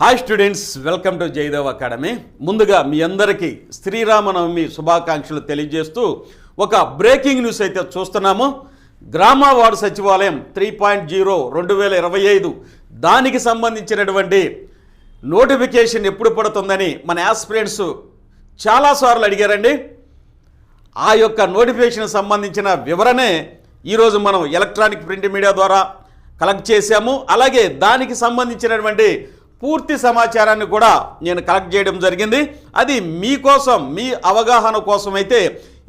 Hi students welcome to Jayadev academy ముందుగా మీ అందరికీ శ్రీరామనవమి శుభాకాంక్షలు తెలియజేస్తూ ఒక బ్రేకింగ్ న్యూస్ అయితే చూస్తున్నాము. గ్రామ వార్డు సచివాలయం త్రీ పాయింట్ జీరో రెండు వేల ఇరవై ఐదు దానికి సంబంధించినటువంటి నోటిఫికేషన్ ఎప్పుడు పడుతుందని మన యాస్పిరెంట్స్ చాలాసార్లు అడిగారండి. ఆ యొక్క నోటిఫికేషన్ సంబంధించిన వివరణే ఈరోజు మనం ఎలక్ట్రానిక్ ప్రింట్ మీడియా ద్వారా కలెక్ట్ చేశాము. అలాగే దానికి సంబంధించినటువంటి పూర్తి సమాచారాన్ని కూడా నేను కలెక్ట్ చేయడం జరిగింది. అది మీకోసం మీ అవగాహన కోసం అయితే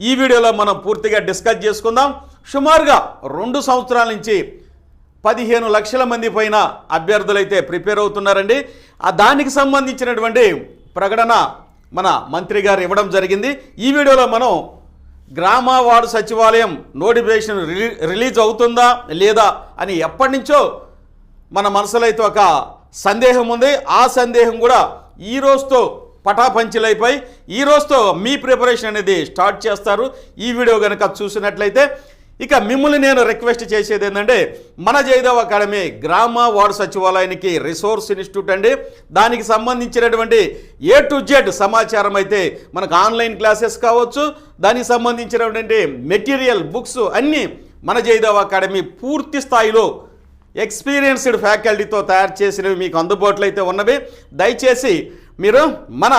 ఈ వీడియోలో మనం పూర్తిగా డిస్కస్ చేసుకుందాం. సుమారుగా రెండు సంవత్సరాల నుంచి పదిహేను లక్షల మంది పైన అభ్యర్థులైతే ప్రిపేర్ అవుతున్నారండి. ఆ దానికి సంబంధించినటువంటి ప్రకటన మన మంత్రి గారు ఇవ్వడం జరిగింది. ఈ వీడియోలో మనం గ్రామ వార్డు సచివాలయం నోటిఫికేషన్ రిలీ రిలీజ్ అవుతుందా లేదా అని ఎప్పటి నుంచో మన మనసులో అయితే ఒక సందేహం ఉంది. ఆ సందేహం కూడా ఈ రోజుతో పటాపంచలైపోయి ఈ రోజుతో మీ ప్రిపరేషన్ అనేది స్టార్ట్ చేస్తారు. ఈ వీడియో కనుక చూసినట్లయితే ఇక మిమ్మల్ని నేను రిక్వెస్ట్ చేసేది ఏంటంటే మన జయదేవ్ అకాడమీ గ్రామ వార్డు సచివాలయానికి రిసోర్స్ ఇన్స్టిట్యూట్ అండి. దానికి సంబంధించినటువంటి ఏ టు జెడ్ సమాచారం అయితే మనకు ఆన్లైన్ క్లాసెస్ కావచ్చు. దానికి సంబంధించినటువంటి మెటీరియల్ బుక్స్ అన్నీ మన జయదేవ్ అకాడమీ పూర్తి స్థాయిలో ఎక్స్పీరియన్స్డ్ ఫ్యాకల్టీతో తయారు చేసినవి మీకు అందుబాటులో అయితే ఉన్నవి. దయచేసి మీరు మన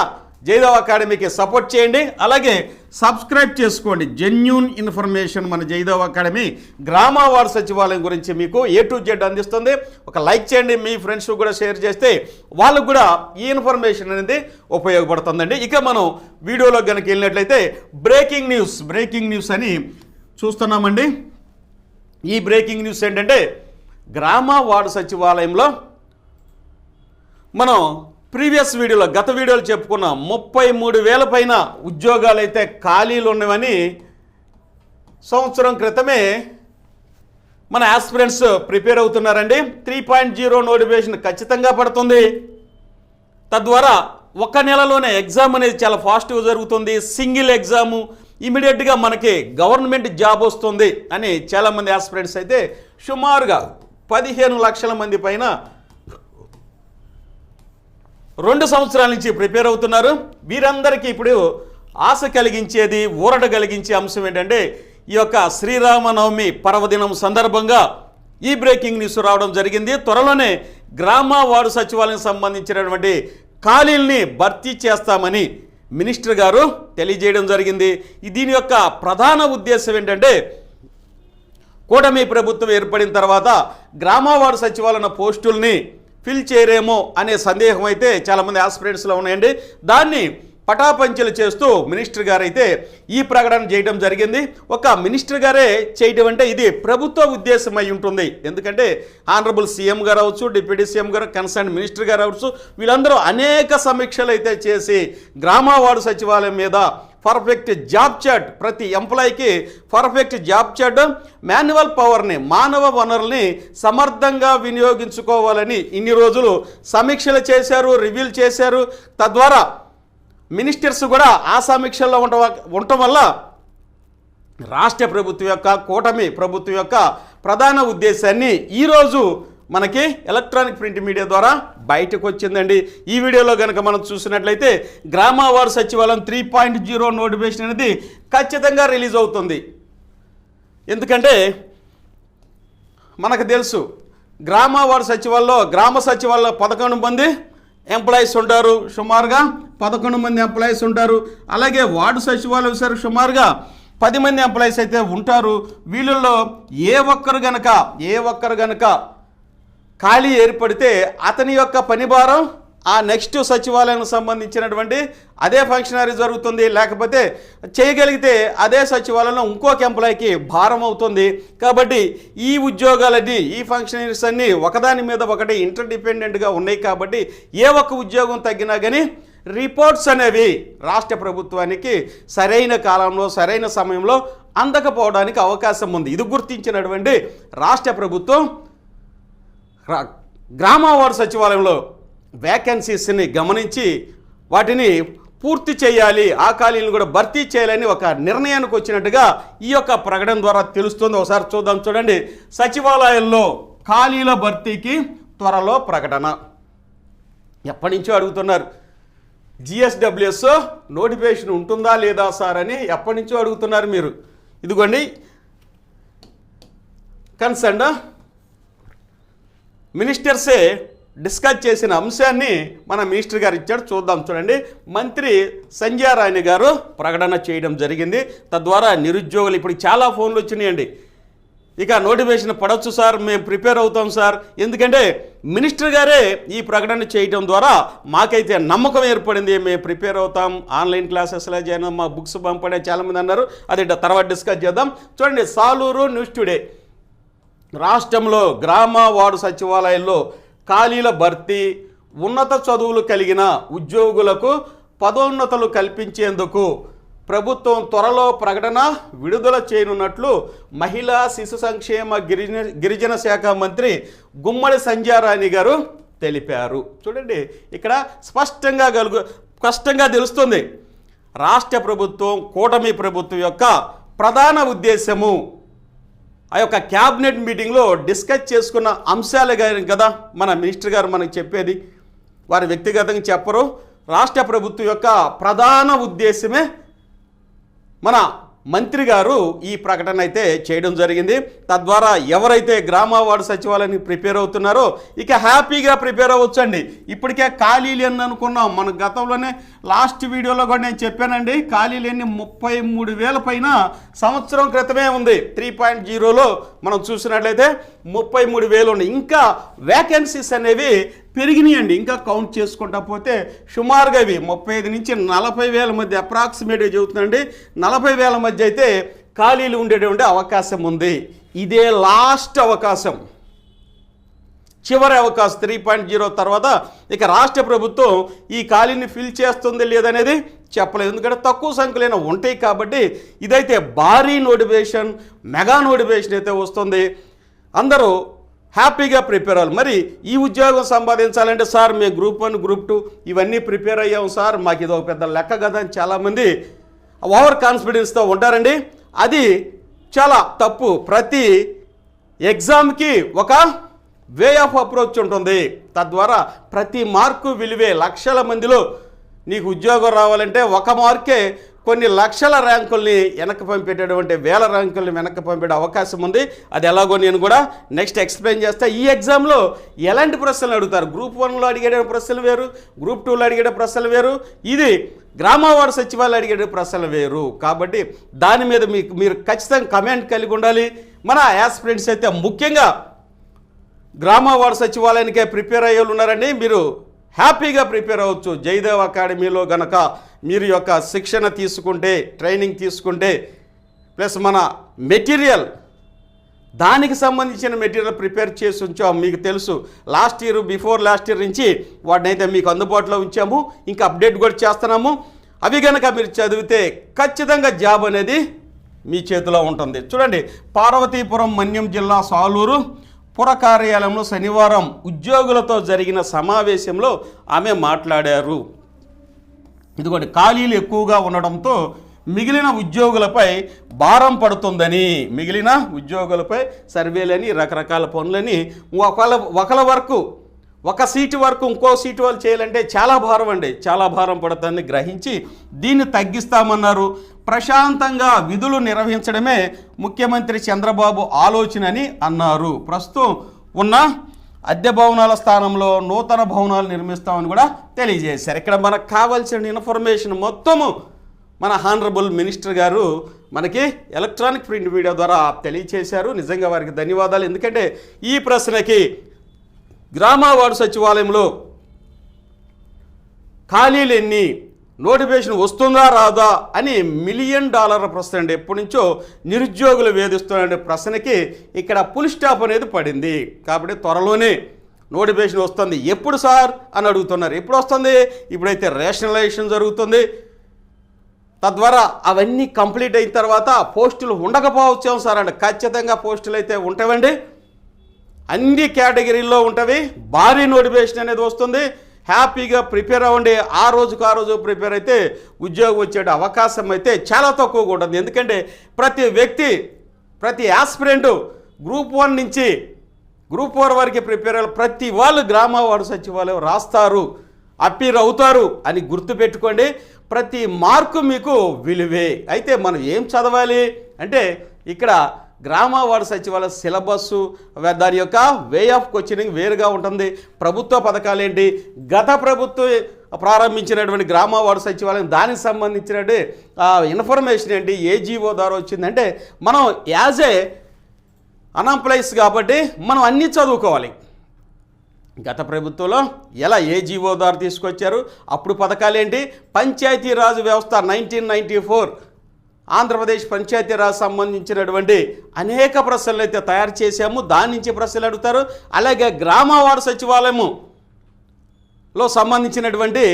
జయదేవ్ అకాడమీకి సపోర్ట్ చేయండి. అలాగే సబ్స్క్రైబ్ చేసుకోండి. జెన్యున్ ఇన్ఫర్మేషన్ మన జయదేవ్ అకాడమీ గ్రామ సచివాలయం గురించి మీకు ఏ టు జెడ్ అందిస్తుంది. ఒక లైక్ చేయండి. మీ ఫ్రెండ్స్ కూడా షేర్ చేస్తే వాళ్ళకు కూడా ఈ ఇన్ఫర్మేషన్ అనేది ఉపయోగపడుతుందండి. ఇక మనం వీడియోలో కనుక వెళ్ళినట్లయితే బ్రేకింగ్ న్యూస్ బ్రేకింగ్ న్యూస్ అని చూస్తున్నామండి. ఈ బ్రేకింగ్ న్యూస్ ఏంటంటే గ్రామ వార్డు సచివాలయంలో మనం ప్రీవియస్ వీడియోలో గత వీడియోలో చెప్పుకున్నాం. ముప్పై మూడు వేల పైన ఉద్యోగాలు అయితే ఖాళీలు ఉన్నవని సంవత్సరం క్రితమే మన ఆస్పిరెంట్స్ ప్రిపేర్ అవుతున్నారండి. త్రీ పాయింట్ జీరో నోటిఫికేషన్ ఖచ్చితంగా పడుతుంది. తద్వారా ఒక నెలలోనే ఎగ్జామ్ అనేది చాలా ఫాస్ట్గా జరుగుతుంది. సింగిల్ ఎగ్జాము ఇమీడియట్గా మనకి గవర్నమెంట్ జాబ్ వస్తుంది అని చాలామంది ఆస్పిరెంట్స్ అయితే సుమారుగా పదిహేను లక్షల మంది పైన రెండు సంవత్సరాల నుంచి ప్రిపేర్ అవుతున్నారు. వీరందరికీ ఇప్పుడు ఆశ కలిగించేది ఊరట కలిగించే అంశం ఏంటంటే ఈ యొక్క శ్రీరామనవమి పర్వదినం సందర్భంగా ఈ బ్రేకింగ్ న్యూస్ రావడం జరిగింది. త్వరలోనే గ్రామ వార్డు సచివాలయం సంబంధించినటువంటి ఖాళీల్ని భర్తీ చేస్తామని మినిస్టర్ గారు తెలియజేయడం జరిగింది. దీని యొక్క ప్రధాన ఉద్దేశం ఏంటంటే కూటమి ప్రభుత్వం ఏర్పడిన తర్వాత గ్రామ వార్డు సచివాలయ పోస్టుల్ని ఫిల్ చేయరేమో అనే సందేహం అయితే చాలామంది ఆస్పిరెంట్స్లో ఉన్నాయండి. దాన్ని పటాపంచలు చేస్తూ మినిస్టర్ గారు అయితే ఈ ప్రకటన చేయడం జరిగింది. ఒక మినిస్టర్ గారే చేయడం అంటే ఇది ప్రభుత్వ ఉద్దేశం అయి ఉంటుంది. ఎందుకంటే ఆనరబుల్ సీఎం గారు అవచ్చు డిప్యూటీ సీఎం గారు కన్సర్న్ మినిస్టర్ గారు అవచ్చు వీళ్ళందరూ అనేక సమీక్షలు అయితే చేసి గ్రామవాడు సచివాలయం మీద పర్ఫెక్ట్ జాబ్ చార్ట్ ప్రతి ఎంప్లాయీకి పర్ఫెక్ట్ జాబ్ చార్ట్ మాన్యువల్ పవర్ని మానవ వనరుల్ని సమర్థంగా వినియోగించుకోవాలని ఇన్ని రోజులు సమీక్షలు చేశారు రివ్యూలు చేశారు. తద్వారా మినిస్టర్స్ కూడా ఆ సమీక్షల్లో ఉండ ఉండటం వల్ల రాష్ట్ర ప్రభుత్వం యొక్క కూటమి ప్రభుత్వం యొక్క ప్రధాన ఉద్దేశాన్ని ఈరోజు మనకి ఎలక్ట్రానిక్ ప్రింట్ మీడియా ద్వారా బయటకు వచ్చిందండి ఈ వీడియోలో కనుక మనం చూసినట్లయితే గ్రామవారు సచివాలయం త్రీ పాయింట్ జీరో నోటిఫికేషన్ అనేది ఖచ్చితంగా రిలీజ్ అవుతుంది. ఎందుకంటే మనకు తెలుసు గ్రామవారి సచివాలయంలో గ్రామ సచివాలయంలో పదకొండు మంది ఎంప్లాయీస్ ఉంటారు. సుమారుగా పదకొండు మంది ఎంప్లాయీస్ ఉంటారు. అలాగే వార్డు సచివాలయం సార్ సుమారుగా పది మంది ఎంప్లాయీస్ అయితే ఉంటారు. వీళ్ళల్లో ఏ ఒక్కరు గనక ఏ ఒక్కరు గనక ఖాళీ ఏర్పడితే అతని యొక్క పని భారం ఆ నెక్స్ట్ సచివాలయానికి సంబంధించినటువంటి అదే ఫంక్షనరీ జరుగుతుంది. లేకపోతే చేయగలిగితే అదే సచివాలయంలో ఇంకొక ఎంప్లాయీకి భారం అవుతుంది. కాబట్టి ఈ ఉద్యోగాలన్నీ ఈ ఫంక్షనరీస్ అన్నీ ఒకదాని మీద ఒకటి ఇంటర్ డిపెండెంట్గా ఉన్నాయి. కాబట్టి ఏ ఒక్క ఉద్యోగం తగ్గినా కానీ రిపోర్ట్స్ అనేవి రాష్ట్ర ప్రభుత్వానికి సరైన కాలంలో సరైన సమయంలో అందకపోవడానికి అవకాశం ఉంది. ఇది గుర్తించినటువంటి రాష్ట్ర ప్రభుత్వం రా- సచివాలయంలో వేకెన్సీస్ని గమనించి వాటిని పూర్తి చేయాలి ఆ ఖాళీలను కూడా భర్తీ చేయాలని ఒక నిర్ణయానికి వచ్చినట్టుగా ఈ యొక్క ప్రకటన ద్వారా తెలుస్తుంది. ఒకసారి చూద్దాం చూడండి. సచివాలయంలో ఖాళీల భర్తీకి త్వరలో ప్రకటన. ఎప్పటి నుంచో అడుగుతున్నారు. జిఎస్డబ్ల్యూఎస్ నోటిఫికేషన్ ఉంటుందా లేదా సార్ అని ఎప్పటి నుంచో అడుగుతున్నారు మీరు. ఇదిగోండి. కన్సర్న్ మినిస్టర్సే డిస్కస్ చేసిన అంశాన్ని మన మినిస్టర్ గారు ఇచ్చాడు. చూద్దాం చూడండి. మంత్రి సంజయ్ రాయని గారు ప్రకటన చేయడం జరిగింది. తద్వారా నిరుద్యోగులు ఇప్పుడు చాలా ఫోన్లు వచ్చినాయండి. ఇక నోటిఫికేషన్ పడవచ్చు సార్. మేము ప్రిపేర్ అవుతాం సార్. ఎందుకంటే మినిస్టర్ గారే ఈ ప్రకటన చేయడం ద్వారా మాకైతే నమ్మకం ఏర్పడింది. మేము ప్రిపేర్ అవుతాం. ఆన్లైన్ క్లాసెస్లో జాయిన్ మా బుక్స్ పంపడే చాలామంది అన్నారు. అది తర్వాత డిస్కస్ చేద్దాం. చూడండి సాలూరు న్యూస్ టుడే. రాష్ట్రంలో గ్రామ వార్డు సచివాలయాల్లో ఖాళీల భర్తీ ఉన్నత చదువులు కలిగిన ఉద్యోగులకు పదోన్నతలు కల్పించేందుకు ప్రభుత్వం త్వరలో ప్రకటన విడుదల చేయనున్నట్లు మహిళా శిశు సంక్షేమ గిరిజన గిరిజన శాఖ మంత్రి గుమ్మడి సంజారాణి గారు తెలిపారు. చూడండి ఇక్కడ స్పష్టంగా కలుగు స్పష్టంగా తెలుస్తుంది. రాష్ట్ర ప్రభుత్వం కూటమి ప్రభుత్వం యొక్క ప్రధాన ఉద్దేశము ఆ యొక్క క్యాబినెట్ మీటింగ్లో డిస్కస్ చేసుకున్న అంశాలే కదా? మన మినిస్టర్ గారు మనకు చెప్పేది. వారు వ్యక్తిగతంగా చెప్పరు. రాష్ట్ర ప్రభుత్వం యొక్క ప్రధాన ఉద్దేశమే మన మంత్రి గారు ఈ ప్రకటన అయితే చేయడం జరిగింది. తద్వారా ఎవరైతే గ్రామ వార్డు సచివాలయానికి ప్రిపేర్ అవుతున్నారో ఇక హ్యాపీగా ప్రిపేర్ అవ్వచ్చండి. ఇప్పటికే ఖాళీలు ఎన్ని అనుకున్నాం. మన గతంలోనే లాస్ట్ వీడియోలో కూడా నేను చెప్పానండి ఖాళీలు ఎన్ని ముప్పై మూడు వేల పైన సంవత్సరం క్రితమే ఉంది. త్రీ పాయింట్ జీరోలో మనం చూసినట్లయితే ముప్పై మూడు వేలు ఉన్నాయి ఇంకా వేకెన్సీస్ అనేవి పెరిగినాయండి. ఇంకా కౌంట్ చేసుకుంటా పోతే సుమారుగా ఇవి ముప్పై ఐదు నుంచి నలభై వేల మధ్య అప్రాక్సిమేట్గా చెబుతుందండి నలభై వేల మధ్య అయితే ఖాళీలు ఉండేటువంటి అవకాశం ఉంది. ఇదే లాస్ట్ అవకాశం. చివరి అవకాశం త్రీ పాయింట్ జీరో తర్వాత ఇక రాష్ట్ర ప్రభుత్వం ఈ ఖాళీని ఫిల్ చేస్తుంది లేదనేది చెప్పలేదు. ఎందుకంటే తక్కువ సంఖ్యలో ఉంటాయి కాబట్టి ఇదైతే భారీ నోటిఫికేషన్ మెగా నోటిఫికేషన్ అయితే వస్తుంది. అందరూ హ్యాపీగా ప్రిపేర్ అవ్వాలి. మరి ఈ ఉద్యోగం సంపాదించాలంటే సార్ మేము గ్రూప్ వన్ గ్రూప్ టూ ఇవన్నీ ప్రిపేర్ అయ్యాం సార్. మాకు ఇది ఒక పెద్ద లెక్క కదా అని చాలామంది ఓవర్ కాన్ఫిడెన్స్తో ఉంటారండి. అది చాలా తప్పు. ప్రతి ఎగ్జామ్కి ఒక వే ఆఫ్ అప్రోచ్ ఉంటుంది. తద్వారా ప్రతి మార్కు విలువే లక్షల మందిలో నీకు ఉద్యోగం రావాలంటే ఒక మార్కే కొన్ని లక్షల ర్యాంకుల్ని వెనక్కి పంపేటటువంటి వేల ర్యాంకుల్ని వెనక్కి పంపే అవకాశం ఉంది. అది ఎలాగో నేను కూడా నెక్స్ట్ ఎక్స్ప్లెయిన్ చేస్తా. ఈ ఎగ్జామ్లో ఎలాంటి ప్రశ్నలు అడుగుతారు? గ్రూప్ వన్లో అడిగే ప్రశ్నలు వేరు గ్రూప్ టూలో అడిగే ప్రశ్నలు వేరు ఇది గ్రామవాడ సచివాలయం అడిగే ప్రశ్నలు వేరు. కాబట్టి దాని మీద మీకు మీరు ఖచ్చితంగా కమెంట్ కలిగి ఉండాలి. మన యాస్పిరెంట్స్ అయితే ముఖ్యంగా గ్రామ వార్డు సచివాలయానికే ప్రిపేర్ అయ్యే ఉన్నారండి. మీరు హ్యాపీగా ప్రిపేర్ అవ్వచ్చు. జయదేవ్ అకాడమీలో గనక మీరు యొక్క శిక్షణ తీసుకుంటే ట్రైనింగ్ తీసుకుంటే ప్లస్ మన మెటీరియల్ దానికి సంబంధించిన మెటీరియల్ ప్రిపేర్ చేసి ఉంచాం. మీకు తెలుసు last year before last year నుంచి వాటిని అయితే మీకు అందుబాటులో ఉంచాము. ఇంకా అప్డేట్ కూడా చేస్తున్నాము. అవి కనుక మీరు చదివితే ఖచ్చితంగా జాబ్ అనేది మీ చేతిలో ఉంటుంది. చూడండి పార్వతీపురం మన్యం జిల్లా సాలూరు పుర కార్యాలయంలో శనివారం ఉద్యోగులతో జరిగిన సమావేశంలో ఆమె మాట్లాడారు. ఇదిగోండి ఖాళీలు ఎక్కువగా ఉండడంతో మిగిలిన ఉద్యోగులపై భారం పడుతుందని మిగిలిన ఉద్యోగులపై సర్వేలని రకరకాల పనులని ఒకళ్ళ ఒకళ్ళ వరకు ఒక సీటు వరకు ఇంకో సీటు వాళ్ళు చేయాలంటే చాలా భారం అండి. చాలా భారం పడుతుందని గ్రహించి దీన్ని తగ్గిస్తామన్నారు. ప్రశాంతంగా విధులు నిర్వహించడమే ముఖ్యమంత్రి చంద్రబాబు ఆలోచన అని అన్నారు. ప్రస్తుతం ఉన్న అద్దె భవనాల స్థానంలో నూతన భవనాలు నిర్మిస్తామని కూడా తెలియజేశారు. ఇక్కడ మనకు కావాల్సిన ఇన్ఫర్మేషన్ మొత్తము మన హానరబుల్ మినిస్టర్ గారు మనకి ఎలక్ట్రానిక్ ప్రింట్ మీడియా ద్వారా తెలియచేశారు. నిజంగా వారికి ధన్యవాదాలు. ఎందుకంటే ఈ ప్రశ్నకి గ్రామవార్డు సచివాలయంలో ఖాళీలు ఎన్ని నోటిఫికేషన్ వస్తుందా రాదా అని మిలియన్ డాలర్ల ప్రశ్న అండి. ఎప్పటి నుంచో నిరుద్యోగులు వేధిస్తున్న ప్రశ్నకి ఇక్కడ పుల్ స్టాప్ అనేది పడింది. కాబట్టి త్వరలోనే నోటిఫికేషన్ వస్తుంది. ఎప్పుడు సార్ అని అడుగుతున్నారు. ఎప్పుడు వస్తుంది? ఇప్పుడైతే రేషనలైజేషన్ జరుగుతుంది. తద్వారా అవన్నీ కంప్లీట్ అయిన తర్వాత పోస్టులు ఉండకపోవచ్చు సార్ అండి. ఖచ్చితంగా పోస్టులు అయితే ఉంటాయండి. అన్ని కేటగిరీల్లో ఉంటవి భారీ నోటిఫికేషన్ అనేది వస్తుంది. హ్యాపీగా ప్రిపేర్ అవ్వండి. ఆ రోజుకు ఆ రోజు ప్రిపేర్ అయితే ఉద్యోగం వచ్చే అవకాశం అయితే చాలా తక్కువగా ఉంటుంది. ఎందుకంటే ప్రతి వ్యక్తి ప్రతి ఆస్పిరెంట్ గ్రూప్ వన్ నుంచి గ్రూప్ ఫోర్ వరకు ప్రిపేర్ అయ్యే ప్రతి వాళ్ళు గ్రామ వార్డు సచివాలయం రాస్తారు అప్పీర్ అవుతారు అని గుర్తుపెట్టుకోండి ప్రతి మార్కు మీకు విలువే. అయితే మనం ఏం చదవాలి? అంటే ఇక్కడ గ్రామ వార్డు సచివాలయ సిలబస్సు దాని యొక్క వే ఆఫ్ క్వశ్చనింగ్ వేరుగా ఉంటుంది. ప్రభుత్వ పథకాలు ఏంటి? గత ప్రభుత్వం ప్రారంభించినటువంటి గ్రామ వార్డు సచివాలయం దానికి సంబంధించినటువంటి ఇన్ఫర్మేషన్ ఏంటి? ఏ జీవో ద్వారా వచ్చిందంటే మనం యాజ్ ఏ అన్ఎంప్లాయీస్ కాబట్టి మనం అన్నీ చదువుకోవాలి. గత ప్రభుత్వంలో ఎలా ఏ జీవో ద్వారా తీసుకొచ్చారు? అప్పుడు పథకాలు ఏంటి? పంచాయతీరాజ్ వ్యవస్థ nineteen ninety four Andhra Pradesh Panchayati Raj సంబంధించినటువంటి అనేక ప్రశ్నలు అయితే తయారు చేశాము. దాని నుంచి ప్రశ్నలు అడుగుతారు. అలాగే గ్రామవాడ సచివాలయములో సచివాలయము లో సంబంధించినటువంటి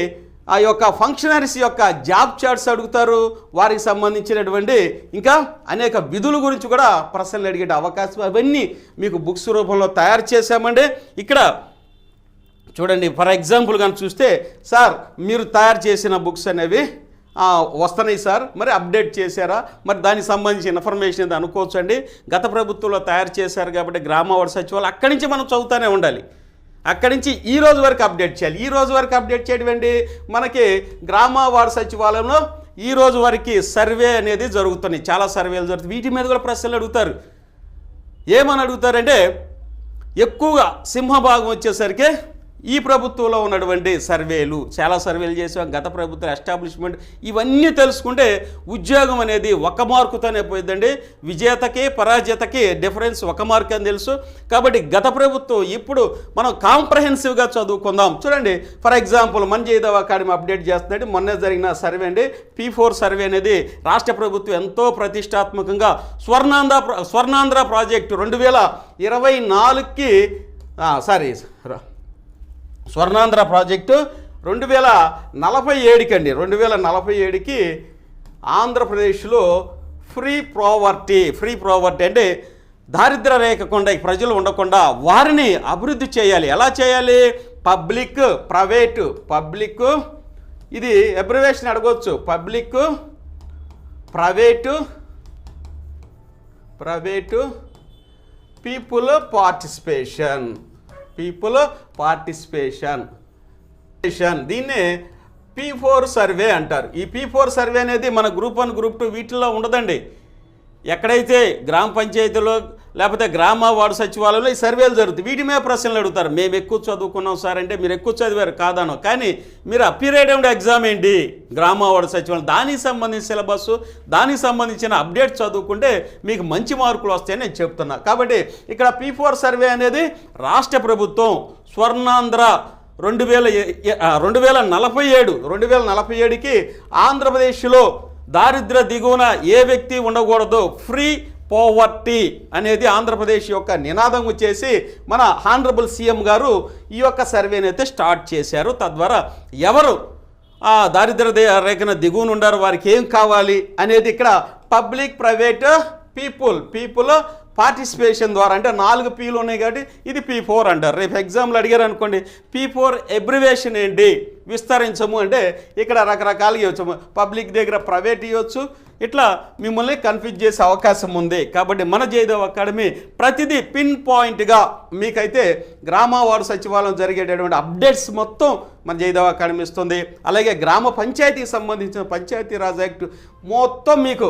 ఆ యొక్క ఫంక్షనరీస్ యొక్క జాబ్ చార్ట్స్ అడుగుతారు. వారికి సంబంధించినటువంటి ఇంకా అనేక విధుల గురించి కూడా ప్రశ్నలు అడిగే అవకాశం అవన్నీ మీకు బుక్స్ రూపంలో తయారు చేశామండి. ఇక్కడ చూడండి ఫర్ ఎగ్జాంపుల్ కానీ చూస్తే సార్ మీరు తయారు చేసిన బుక్స్ అనేవి వస్తున్నాయి సార్. మరి అప్డేట్ చేశారా? మరి దానికి సంబంధించిన ఇన్ఫర్మేషన్ ఏదో అనుకోవచ్చు అండి గత ప్రభుత్వంలో తయారు చేశారు కాబట్టి గ్రామ వార్డు సచివాలయం అక్కడి నుంచి మనం చదువుతూనే ఉండాలి. అక్కడి నుంచి ఈ రోజు వరకు అప్డేట్ చేయాలి. ఈ రోజు వరకు అప్డేట్ చేయడం ఏంటి? మనకి గ్రామ వార్డు సచివాలయంలో ఈ రోజు వరకు సర్వే అనేది జరుగుతున్నాయి. చాలా సర్వేలు జరుగుతాయి. వీటి మీద కూడా ప్రశ్నలు అడుగుతారు. ఏమని అడుగుతారంటే ఎక్కువగా సింహభాగం వచ్చేసరికి ఈ ప్రభుత్వంలో ఉన్నటువంటి సర్వేలు చాలా సర్వేలు చేసాం గత ప్రభుత్వ ఎస్టాబ్లిష్మెంట్ ఇవన్నీ తెలుసుకుంటే ఉద్యోగం అనేది ఒక మార్కుతోనే పోయిందండి విజేతకి పరాజేతకి డిఫరెన్స్ ఒక మార్క్ అని తెలుసు. కాబట్టి గత ప్రభుత్వం ఇప్పుడు మనం కాంప్రహెన్సివ్గా చదువుకుందాం. చూడండి ఫర్ ఎగ్జాంపుల్ మన జీదవ అకాడమీ అప్డేట్ చేస్తున్నాడు మొన్నే జరిగిన సర్వే అండి. పీ ఫోర్ సర్వే అనేది రాష్ట్ర ప్రభుత్వం ఎంతో ప్రతిష్టాత్మకంగా స్వర్ణాంధ్ర స్వర్ణాంధ్ర ప్రాజెక్టు రెండు వేల ఇరవై నాలుగుకి సారీ స్వర్ణాంధ్ర ప్రాజెక్టు రెండు వేల నలభై ఏడుకి అండి. రెండు వేల నలభై ఏడుకి ఆంధ్రప్రదేశ్లో ఫ్రీ ప్రావర్టీ ఫ్రీ ప్రావర్టీ అంటే దారిద్ర రేఖకుండా ప్రజలు ఉండకుండా వారిని అభివృద్ధి చేయాలి. ఎలా చేయాలి? పబ్లిక్ ప్రైవేటు పబ్లిక్ ఇది అబ్రివేషన్ అడగవచ్చు public private private people participation. People participation దీన్నే పీ ఫోర్ సర్వే అంటారు. ఈ పీ ఫోర్ సర్వే అనేది మన గ్రూప్ వన్ గ్రూప్ టూ వీటిల్లో ఉండదండి. ఎక్కడైతే గ్రామ పంచాయతీలో లేకపోతే గ్రామ వార్డు సచివాలయంలో ఈ సర్వేలు జరుగుతాయి. వీటి మీద ప్రశ్నలు అడుగుతారు. మేము ఎక్కువ చదువుకున్నాం సార్ అంటే మీరు ఎక్కువ చదివారు కాదనో. కానీ మీరు అపీరియడ్ ఎగ్జామ్ ఏంటి? గ్రామ వార్డు సచివాలయం. దానికి సంబంధించిన సిలబస్ దానికి సంబంధించిన అప్డేట్ చదువుకుంటే మీకు మంచి మార్కులు వస్తాయని నేను చెప్తున్నా. కాబట్టి ఇక్కడ పీ ఫోర్ సర్వే అనేది రాష్ట్ర ప్రభుత్వం స్వర్ణాంధ్ర రెండు వేల రెండు వేల నలభై ఏడు రెండు వేల నలభై ఏడుకి ఆంధ్రప్రదేశ్లో దారిద్ర దిగువన ఏ వ్యక్తి ఉండకూడదు. ఫ్రీ పోవర్టీ అనేది ఆంధ్రప్రదేశ్ యొక్క నినాదం వచ్చేసి మన హానరబుల్ సీఎం గారు ఈ యొక్క సర్వేని అయితే స్టార్ట్ చేశారు. తద్వారా ఎవరు ఆ దారిద్ర రేఖన దిగువన ఉండారు వారికి ఏం కావాలి అనేది ఇక్కడ public private people people participation ద్వారా అంటే నాలుగు పీలు ఉన్నాయి కాబట్టి ఇది పీ ఫోర్ అంటారు. రేపు ఎగ్జామ్లు అడిగారు అనుకోండి పీ ఫోర్ ఎబ్రివేషన్ ఏంటి? విస్తరించము అంటే ఇక్కడ రకరకాలుగా ఇవ్వచ్చు. పబ్లిక్ దగ్గర ప్రైవేట్ ఇవ్వచ్చు. ఇట్లా మిమ్మల్ని కన్ఫ్యూజ్ చేసే అవకాశం ఉంది. కాబట్టి మన జయదేవ్ అకాడమీ ప్రతిదీ పిన్ పాయింట్గా మీకైతే గ్రామ వార్డు సచివాలయం జరిగేటటువంటి అప్డేట్స్ మొత్తం మన జయదేవ్ అకాడమీ ఇస్తుంది. అలాగే గ్రామ పంచాయతీకి సంబంధించిన పంచాయతీరాజ్ యాక్ట్ మొత్తం మీకు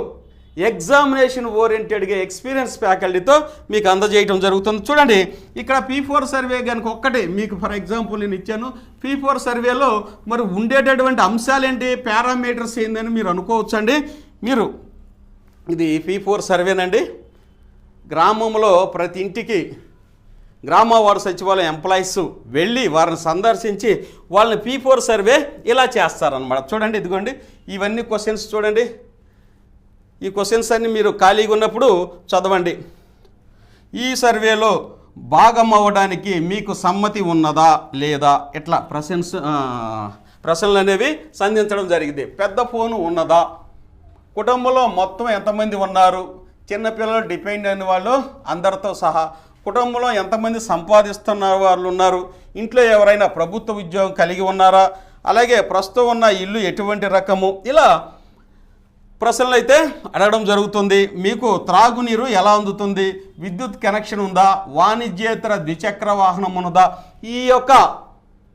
ఎగ్జామినేషన్ ఓరియంటెడ్గా ఎక్స్పీరియన్స్ ఫ్యాకల్టీతో మీకు అందజేయడం జరుగుతుంది. చూడండి ఇక్కడ పీ ఫోర్ సర్వే కనుక ఒక్కటే మీకు ఫర్ ఎగ్జాంపుల్ నేను ఇచ్చాను. పీ ఫోర్ సర్వేలో మరి ఉండేటటువంటి అంశాలు ఏంటి పారామీటర్స్ ఏందని మీరు అనుకోవచ్చండి. మీరు ఇది పీ ఫోర్ సర్వేనండి గ్రామంలో ప్రతి ఇంటికి గ్రామ వార్డు సచివాలయం ఎంప్లాయీస్ వెళ్ళి వారిని సందర్శించి వాళ్ళని పీ ఫోర్ సర్వే ఇలా చేస్తారనమాట చూడండి ఇదిగోండి. ఇవన్నీ క్వశ్చన్స్ చూడండి. ఈ క్వశ్చన్స్ అన్ని మీరు ఖాళీగా ఉన్నప్పుడు చదవండి. ఈ సర్వేలో భాగం అవ్వడానికి మీకు సమ్మతి ఉన్నదా లేదా? ఇట్లా ప్రశ్నస్ ప్రశ్నలు అనేవి సంధించడం జరిగింది. పెద్ద ఫోను ఉన్నదా? కుటుంబంలో మొత్తం ఎంతమంది ఉన్నారు? చిన్నపిల్లలు డిపెండ్ అయిన వాళ్ళు అందరితో సహా కుటుంబంలో ఎంతమంది సంపాదిస్తున్న వాళ్ళు ఉన్నారు? ఇంట్లో ఎవరైనా ప్రభుత్వ ఉద్యోగం కలిగి ఉన్నారా? అలాగే ప్రస్తుతం ఉన్న ఇల్లు ఎటువంటి రకము? ఇలా ప్రశ్నలు అయితే అడగడం జరుగుతుంది. మీకు త్రాగునీరు ఎలా అందుతుంది? విద్యుత్ కనెక్షన్ ఉందా? వాణిజ్యేతర ద్విచక్ర వాహనం ఉన్నదా? ఈ యొక్క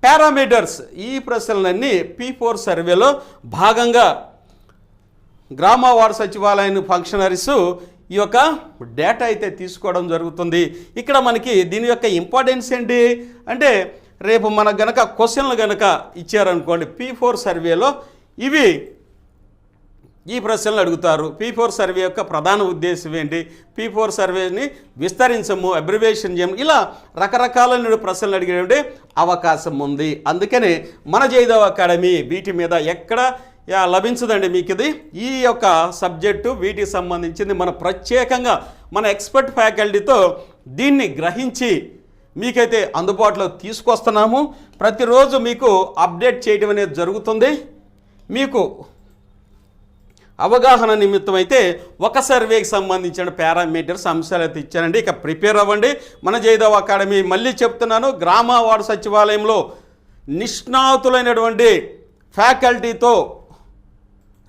పారామీటర్స్ ఈ ప్రశ్నలన్నీ పీ ఫోర్ సర్వేలో భాగంగా గ్రామ వార్డు సచివాలయం ఫంక్షనరీస్ ఈ యొక్క డేటా అయితే తీసుకోవడం జరుగుతుంది. ఇక్కడ మనకి దీని యొక్క ఇంపార్టెన్స్ ఏంటి? అంటే రేపు మనకు గనక క్వశ్చన్లు గనక ఇచ్చారనుకోండి పీ ఫోర్ సర్వేలో ఇవి ఈ ప్రశ్నలు అడుగుతారు. పీ ఫోర్ సర్వే యొక్క ప్రధాన ఉద్దేశం ఏంటి? పీ ఫోర్ సర్వేని విస్తరించము అబ్రివేషన్ చేయము ఇలా రకరకాలైన ప్రశ్నలు అడిగేటువంటి అవకాశం ఉంది. అందుకనే మన జైదవ్ అకాడమీ వీటి మీద ఎక్కడ లభించదండి మీకు ఇది ఈ యొక్క సబ్జెక్టు వీటికి సంబంధించింది మన ప్రత్యేకంగా మన ఎక్స్పర్ట్ ఫ్యాకల్టీతో దీన్ని గ్రహించి మీకైతే అందుబాటులో తీసుకొస్తున్నాము. ప్రతిరోజు మీకు అప్డేట్ చేయడం అనేది జరుగుతుంది. మీకు అవగాహన నిమిత్తమైతే ఒక సర్వేకి సంబంధించిన పారామీటర్స్ అంశాలు అయితే ఇచ్చానండి. ఇక ప్రిపేర్ అవ్వండి. మన జయదేవ్ అకాడమీ మళ్ళీ చెప్తున్నాను. గ్రామ వార్డు సచివాలయంలో నిష్ణాతులైనటువంటి ఫ్యాకల్టీతో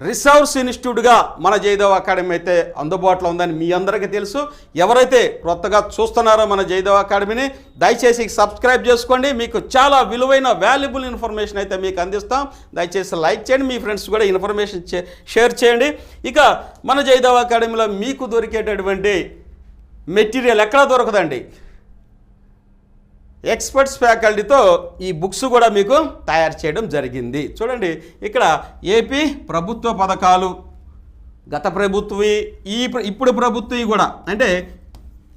రిసర్వ్స్ ఇన్స్టిట్యూట్గా మన జయదేవ్ అకాడమీ అయితే అందుబాటులో ఉందని మీ అందరికీ తెలుసు. ఎవరైతే కొత్తగా చూస్తున్నారో మన జయదేవ్ అకాడమీని దయచేసి సబ్స్క్రైబ్ చేసుకోండి. మీకు చాలా విలువైన వాల్యుబుల్ ఇన్ఫర్మేషన్ అయితే మీకు అందిస్తాం. దయచేసి లైక్ చేయండి. మీ ఫ్రెండ్స్ కూడా ఇన్ఫర్మేషన్ చే- షేర్ చేయండి. ఇక మన జయదేవ్ అకాడమీలో మీకు దొరికేటటువంటి మెటీరియల్ ఎక్కడ దొరకదండి? ఎక్స్పర్ట్స్ ఫ్యాకల్టీతో ఈ బుక్స్ కూడా మీకు తయారు చేయడం జరిగింది. చూడండి ఇక్కడ ఏపీ ప్రభుత్వ పథకాలు గత ప్రభుత్వవి ఈ ఇప్పుడు ప్రభుత్వవి కూడా. అంటే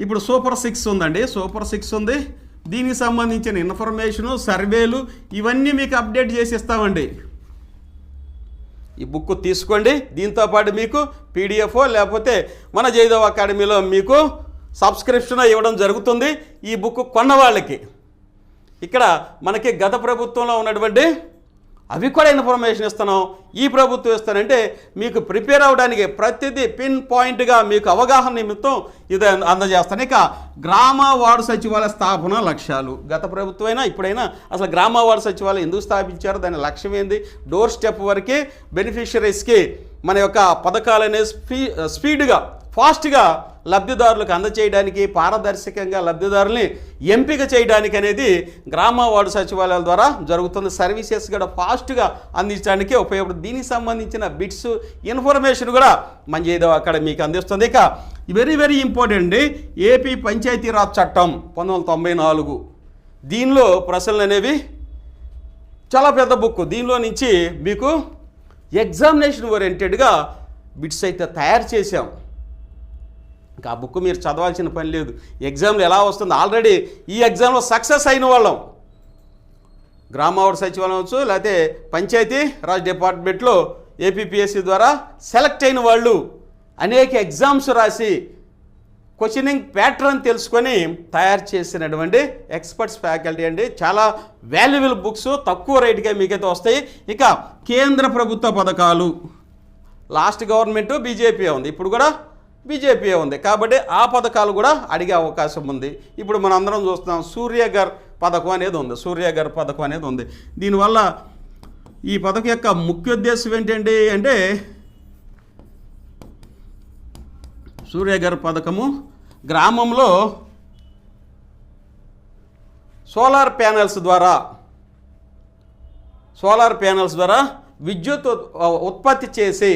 ఇప్పుడు సూపర్ సిక్స్ ఉందండి సూపర్ సిక్స్ ఉంది. దీనికి సంబంధించిన ఇన్ఫర్మేషను సర్వేలు ఇవన్నీ మీకు అప్డేట్ చేసి ఇస్తామండి ఈ బుక్ తీసుకోండి. దీంతో పాటు మీకు పీడిఎఫ్ లేకపోతే మన జైదవ్ అకాడమీలో మీకు సబ్స్క్రిప్షన్ ఇవ్వడం జరుగుతుంది. ఈ బుక్ కొన్న వాళ్ళకి ఇక్కడ మనకి గత ప్రభుత్వంలో ఉన్నటువంటి అవి కూడా ఇన్ఫర్మేషన్ ఇస్తున్నాం. ఈ ప్రభుత్వం ఇస్తానంటే మీకు ప్రిపేర్ అవ్వడానికి ప్రతిదీ పిన్ పాయింట్గా మీకు అవగాహన నిమిత్తం ఇది అందజేస్తాను. ఇక గ్రామ వార్డు సచివాలయ స్థాపన లక్ష్యాలు. గత ప్రభుత్వమైనా ఇప్పుడైనా అసలు గ్రామ వార్డు సచివాలయం ఎందుకు స్థాపించారు? దాని లక్ష్యం ఏంది? డోర్ స్టెప్ వరకే బెనిఫిషరీస్కి మన యొక్క పథకాలనే స్పీ స్పీడ్గా ఫాస్ట్గా లబ్ధిదారులకు అందచేయడానికి పారదర్శకంగా లబ్ధిదారుల్ని ఎంపిక చేయడానికి అనేది గ్రామ వార్డు సచివాలయాల ద్వారా జరుగుతుంది. సర్వీసెస్ కూడా ఫాస్ట్గా అందించడానికి ఉపయోగపడుతుంది దీనికి సంబంధించిన బిట్స్ ఇన్ఫర్మేషన్ కూడా మంచి అక్కడ మీకు అందిస్తుంది. ఇక వెరీ వెరీ ఇంపార్టెంట్ అండి ఏపీ పంచాయతీరాజ్ చట్టం పంతొమ్మిది వందల తొంభై నాలుగు. దీనిలో ప్రశ్నలు అనేవి చాలా పెద్ద బుక్. దీనిలో నుంచి మీకు ఎగ్జామినేషన్ ఓరియంటెడ్గా బిట్స్ అయితే తయారు చేశాం. ఆ బుక్ మీరు చదవాల్సిన పని లేదు. ఎగ్జామ్లు ఎలా వస్తుంది? ఆల్రెడీ ఈ ఎగ్జామ్లో సక్సెస్ అయిన వాళ్ళం. గ్రామవాడ సచివాలయం అవచ్చు లేకపోతే పంచాయతీ రాజ్ డిపార్ట్మెంట్లో ఏపీపీఎస్సీ ద్వారా సెలెక్ట్ అయిన వాళ్ళు అనేక ఎగ్జామ్స్ రాసి క్వశ్చనింగ్ ప్యాటర్న్ తెలుసుకొని తయారు చేసినటువంటి ఎక్స్పర్ట్స్ ఫ్యాకల్టీ అండి. చాలా వాల్యుబుల్ బుక్స్ తక్కువ రేటుగా మీకైతే వస్తాయి. ఇక కేంద్ర ప్రభుత్వ పథకాలు. లాస్ట్ గవర్నమెంట్ బీజేపీ ఉంది. ఇప్పుడు కూడా బీజేపీ ఉంది. కాబట్టి ఆ పథకాలు కూడా అడిగే అవకాశం ఉంది. ఇప్పుడు మనం అందరం చూస్తున్నాం సూర్యగర్ పథకం అనేది ఉంది. సూర్యగర్ పథకం అనేది ఉంది. దీనివల్ల ఈ పథకం యొక్క ముఖ్య ఉద్దేశం ఏంటండి అంటే సూర్యగర్ పథకము గ్రామంలో సోలార్ ప్యానెల్స్ ద్వారా సోలార్ ప్యానెల్స్ ద్వారా విద్యుత్ ఉత్పత్తి చేసి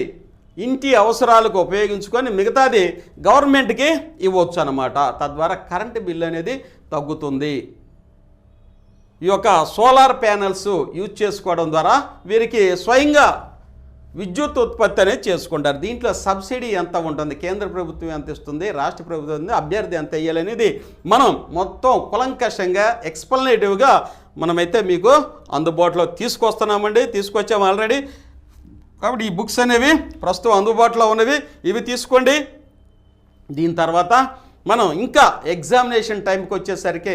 ఇంటి అవసరాలకు ఉపయోగించుకొని మిగతాది గవర్నమెంట్కి ఇవ్వచ్చు అనమాట తద్వారా కరెంటు బిల్లు అనేది తగ్గుతుంది. ఈ యొక్క సోలార్ ప్యానెల్స్ యూజ్ చేసుకోవడం ద్వారా వీరికి స్వయంగా విద్యుత్ ఉత్పత్తి అనేది చేసుకుంటారు. దీంట్లో సబ్సిడీ ఎంత ఉంటుంది? కేంద్ర ప్రభుత్వం ఎంత ఇస్తుంది? రాష్ట్ర ప్రభుత్వం అభ్యర్థి ఎంత వేయాలనేది మనం మొత్తం కులంకషంగా ఎక్స్ప్లనేటివ్గా మనమైతే మీకు అందుబాటులో తీసుకొస్తున్నామండి. తీసుకొచ్చాము ఆల్రెడీ. కాబట్టి ఈ బుక్స్ అనేవి ప్రస్తుతం అందుబాటులో ఉన్నవి. ఇవి తీసుకోండి. దీని తర్వాత మనం ఇంకా ఎగ్జామినేషన్ టైంకి వచ్చేసరికి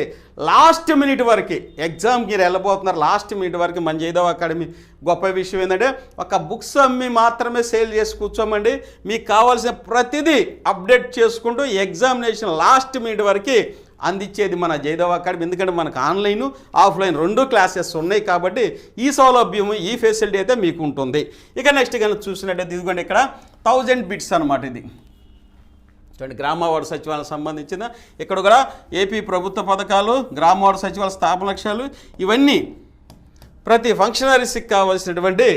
లాస్ట్ మినిట్ వరకు ఎగ్జామ్కి మీరు వెళ్ళబోతున్నారు లాస్ట్ మినిట్ వరకు మన జైదవ్ అకాడమీ గొప్ప విషయం ఏంటంటే ఒక బుక్స్ అమ్మి మాత్రమే సేల్ చేసి కూర్చోమండి. మీకు కావాల్సిన ప్రతిదీ అప్డేట్ చేసుకుంటూ ఎగ్జామినేషన్ లాస్ట్ మినిట్ వరకు అందించేది మన జైదవ్ అకాడమీ. ఎందుకంటే మనకు ఆన్లైన్ ఆఫ్లైన్ రెండు క్లాసెస్ ఉన్నాయి కాబట్టి ఈ సౌలభ్యం ఈ ఫెసిలిటీ అయితే మీకు ఉంటుంది. ఇక నెక్స్ట్ కనుక చూసినట్టయితే ఇదిగోండి ఇక్కడ థౌజండ్ బిట్స్ అనమాట ఇది. చూడండి గ్రామవార్డు సచివాలయం సంబంధించిన ఇక్కడ కూడా ఏపీ ప్రభుత్వ పథకాలు గ్రామవార్డు సచివాలయ స్థాపన లక్ష్యాలు ఇవన్నీ ప్రతి ఫంక్షనరీస్కి కావాల్సినటువంటి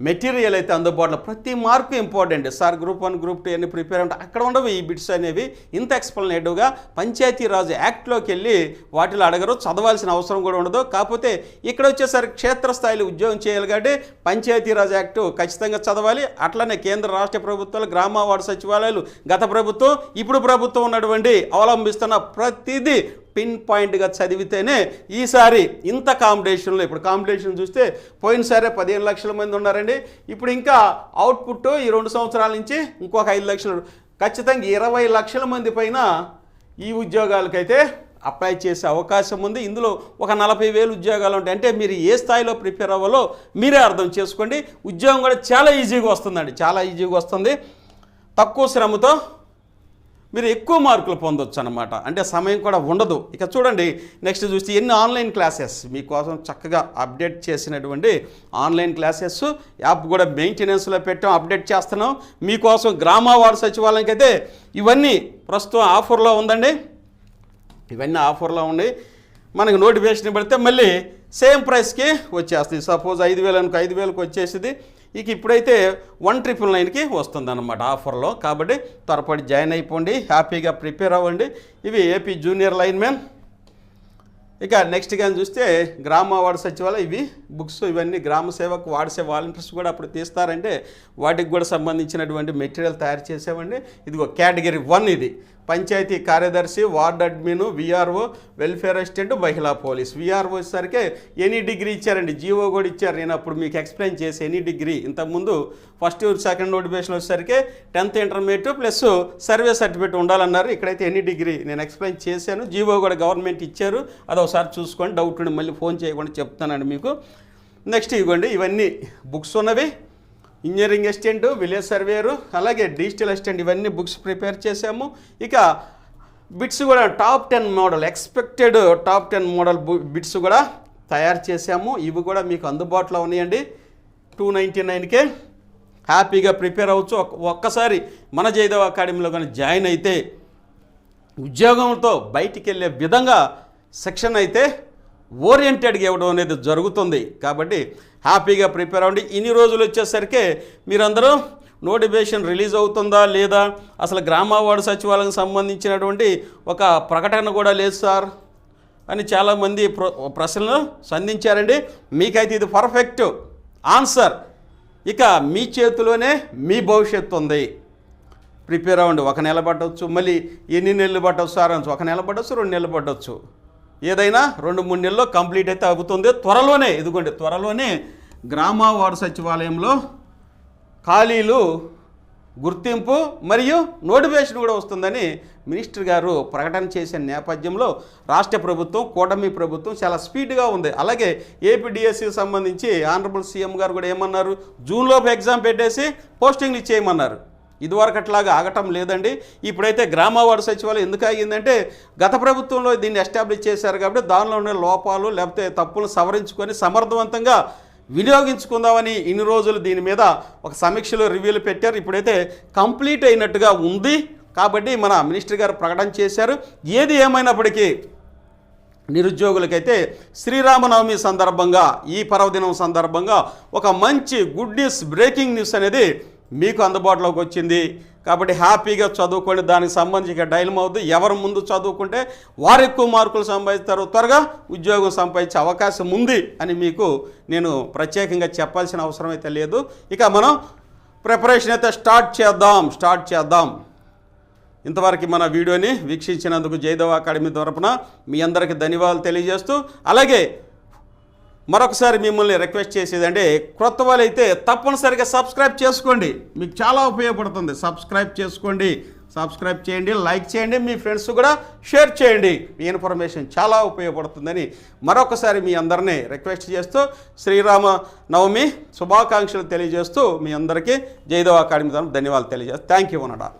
మెటీరియల్ అయితే అందుబాటులో. ప్రతి mark important. Sir group one group two అన్ని ప్రిపేర్ అంటే అక్కడ ఉండవు ఈ బిట్స్ అనేవి. ఇంత ఎక్స్ప్లెనేటివ్గా పంచాయతీరాజ్ యాక్ట్లోకి వెళ్ళి వాటిలో అడగరు చదవాల్సిన అవసరం కూడా ఉండదు. కాకపోతే ఇక్కడ వచ్చేసరికి క్షేత్రస్థాయిలో ఉద్యోగం చేయాలి కాబట్టి పంచాయతీరాజ్ యాక్ట్ ఖచ్చితంగా చదవాలి. అట్లనే కేంద్ర రాష్ట్ర ప్రభుత్వాలు గ్రామ వార్డు సచివాలయాలు గత ప్రభుత్వం ఇప్పుడు ప్రభుత్వం ఉన్నటువంటి అవలంబిస్తున్న ప్రతిదీ పిన్ పాయింట్గా చదివితేనే ఈసారి ఇంత కాంపిటీషన్లో ఇప్పుడు కాంపిటీషన్ చూస్తే పోయినసారే పదిహేను లక్షల మంది ఉన్నారండి. ఇప్పుడు ఇంకా అవుట్పుట్ ఈ రెండు సంవత్సరాల నుంచి ఇంకొక ఐదు లక్షలు ఖచ్చితంగా ఇరవై లక్షల మంది పైన ఈ ఉద్యోగాలకైతే అప్లై చేసే అవకాశం ఉంది. ఇందులో ఒక నలభై వేలు ఉద్యోగాలు ఉంటాయి. అంటే మీరు ఏ స్థాయిలో ప్రిపేర్ అవ్వాలో మీరే అర్థం చేసుకోండి. ఉద్యోగం కూడా చాలా ఈజీగా వస్తుందండి. చాలా ఈజీగా వస్తుంది. తక్కువ శ్రమతో మీరు ఎక్కువ మార్కులు పొందొచ్చు అనమాట అంటే సమయం కూడా ఉండదు. ఇక చూడండి నెక్స్ట్ చూస్తే ఎన్ని ఆన్లైన్ క్లాసెస్ మీకోసం చక్కగా అప్డేట్ చేసినటువంటి ఆన్లైన్ క్లాసెస్ యాప్ కూడా మెయింటెనెన్స్లో పెట్టాం అప్డేట్ చేస్తున్నాం. మీకోసం గ్రామ వార్డు సచివాలయానికి అయితే ఇవన్నీ ప్రస్తుతం ఆఫర్లో ఉందండి. ఇవన్నీ ఆఫర్లో ఉండి మనకి నోటిఫికేషన్ పెడితే మళ్ళీ సేమ్ ప్రైస్కి వచ్చేస్తుంది. సపోజ్ ఐదు వేలు అనుకో ఐదు వేలకు వచ్చేసింది. ఇక ఇప్పుడైతే వన్ ట్రిపుల్ నైన్కి వస్తుంది అనమాట ఆఫర్లో. కాబట్టి త్వరపడి జాయిన్ అయిపోండి హ్యాపీగా ప్రిపేర్ అవ్వండి. ఇవి ఏపీ జూనియర్ లైన్ మ్యాన్. ఇక నెక్స్ట్ కానీ చూస్తే గ్రామ వార్డు సచివాలయం ఇవి బుక్స్ ఇవన్నీ గ్రామ సేవకు వాడిసే వాలంటీర్స్ కూడా అప్పుడు తీస్తారంటే వాటికి కూడా సంబంధించినటువంటి మెటీరియల్ తయారు చేసేవ్వండి ఇది ఒక కేటగిరీ వన్ ఇది. పంచాయతీ కార్యదర్శి ward admin VRO welfare assistant మహిళా పోలీస్. విఆర్ఓ వచ్చేసరికి ఎనీ డిగ్రీ ఇచ్చారండి. జీవో కూడా ఇచ్చారు. నేను అప్పుడు మీకు ఎక్స్ప్లెయిన్ చేసి ఎనీ డిగ్రీ. ఇంతకుముందు ఫస్ట్ ఇయర్ సెకండ్ నోటిఫికేషన్ వచ్చేసరికి tenth intermediate plus survey certificate ఉండాలన్నారు. ఇక్కడైతే ఎనీ డిగ్రీ నేను ఎక్స్ప్లెయిన్ చేశాను. జీవో కూడా గవర్నమెంట్ ఇచ్చారు. అది ఒకసారి చూసుకోండి. డౌట్ ఉండి మళ్ళీ ఫోన్ చేయకుండా చెప్తానండి మీకు. నెక్స్ట్ ఇవ్వండి. ఇవన్నీ బుక్స్ ఉన్నవి. ఇంజనీరింగ్ అసిస్టెంట్ విలేజ్ సర్వేరు అలాగే డిజిటల్ అసిస్టెంట్ ఇవన్నీ బుక్స్ ప్రిపేర్ చేశాము. ఇక బిట్స్ కూడా top ten model expected top ten model bits కూడా తయారు చేశాము. ఇవి కూడా మీకు అందుబాటులో ఉన్నాయండి. టూ నైంటీ నైన్కే. హ్యాపీగా ప్రిపేర్ అవ్వచ్చు. ఒక్కసారి మన జయదేవ్ అకాడమీలో కానీ జాయిన్ అయితే ఉద్యోగంతో బయటికి వెళ్ళే విధంగా సెక్షన్ అయితే ఓరియంటెడ్గా ఇవ్వడం అనేది జరుగుతుంది. కాబట్టి హ్యాపీగా ప్రిపేర్ అవ్వండి. ఇన్ని రోజులు వచ్చేసరికి మీరందరూ నోటిఫికేషన్ రిలీజ్ అవుతుందా లేదా? అసలు గ్రామవార్డు సచివాలయం సంబంధించినటువంటి ఒక ప్రకటన కూడా లేదు సార్ అని చాలామంది ప్ర ప్రశ్నలు సంధించారండి. మీకైతే ఇది పర్ఫెక్ట్ ఆన్సర్. ఇక మీ చేతిలోనే మీ భవిష్యత్తు ఉంది. ప్రిపేర్ అవ్వండి. ఒక నెల పట్టవచ్చు మళ్ళీ ఎన్ని నెలలు పట్టవచ్చు సార్? అనొచ్చు ఒక నెల పట్టవచ్చు రెండు నెలలు పట్టవచ్చు ఏదైనా రెండు మూడు నెలల్లో కంప్లీట్ అయితే అవుతుంది. త్వరలోనే ఇదిగోండి త్వరలోనే గ్రామ వార్డు సచివాలయంలో ఖాళీలు గుర్తింపు మరియు నోటిఫికేషన్ కూడా వస్తుందని మినిస్టర్ గారు ప్రకటన చేసిన నేపథ్యంలో రాష్ట్ర ప్రభుత్వం కూటమి ప్రభుత్వం చాలా స్పీడ్గా ఉంది. అలాగే ఏపీడిఎస్సికి సంబంధించి ఆనరబుల్ సీఎం గారు కూడా ఏమన్నారు? జూన్లోపు ఎగ్జామ్ పెట్టేసి పోస్టింగ్లు ఇచ్చేయమన్నారు. ఇదివరకట్లాగా ఆగటం లేదండి. ఇప్పుడైతే గ్రామ వార్డు సచివాలయం ఎందుకు ఆగిందంటే గత ప్రభుత్వంలో దీన్ని ఎస్టాబ్లిష్ చేశారు కాబట్టి దానిలో ఉన్న లోపాలు లేకపోతే తప్పులు సవరించుకొని సమర్థవంతంగా వినియోగించుకుందామని ఇన్ని రోజులు దీని మీద ఒక సమీక్షలో రివ్యూలు పెట్టారు. ఇప్పుడైతే కంప్లీట్ అయినట్టుగా ఉంది కాబట్టి మన మినిస్టర్ గారు ప్రకటన చేశారు. ఏది ఏమైనప్పటికీ నిరుద్యోగులకైతే శ్రీరామనవమి సందర్భంగా ఈ పర్వదినం సందర్భంగా ఒక మంచి గుడ్ న్యూస్ బ్రేకింగ్ న్యూస్ అనేది మీకు అందుబాటులోకి వచ్చింది. కాబట్టి హ్యాపీగా చదువుకోండి. దానికి సంబంధించి డైలం డైలమ్ అవుద్ది ఎవరు ముందు చదువుకుంటే వారు ఎక్కువ మార్కులు సంపాదిస్తారు. త్వరగా ఉద్యోగం సంపాదించే అవకాశం ఉంది అని మీకు నేను ప్రత్యేకంగా చెప్పాల్సిన అవసరం అయితే లేదు. ఇక మనం ప్రిపరేషన్ అయితే స్టార్ట్ చేద్దాం. స్టార్ట్ చేద్దాం. ఇంతవరకు మన వీడియోని వీక్షించినందుకు జయదేవ్ అకాడమీ తరపున మీ అందరికీ ధన్యవాదాలు తెలియజేస్తూ అలాగే మరొకసారి మిమ్మల్ని రిక్వెస్ట్ చేసేదంటే క్రొత్త వాళ్ళైతే తప్పనిసరిగా సబ్స్క్రైబ్ చేసుకోండి. మీకు చాలా ఉపయోగపడుతుంది. సబ్స్క్రైబ్ చేసుకోండి. సబ్స్క్రైబ్ చేయండి లైక్ చేయండి మీ ఫ్రెండ్స్ కూడా షేర్ చేయండి. ఈ ఇన్ఫర్మేషన్ చాలా ఉపయోగపడుతుందని మరొకసారి మీ అందరినీ రిక్వెస్ట్ చేస్తూ శ్రీరామ నవమి శుభాకాంక్షలు తెలియజేస్తూ మీ అందరికీ జయదేవ్ అకాడమీ ధన్యవాదాలు తెలియజేస్తూ. Thank you అనడా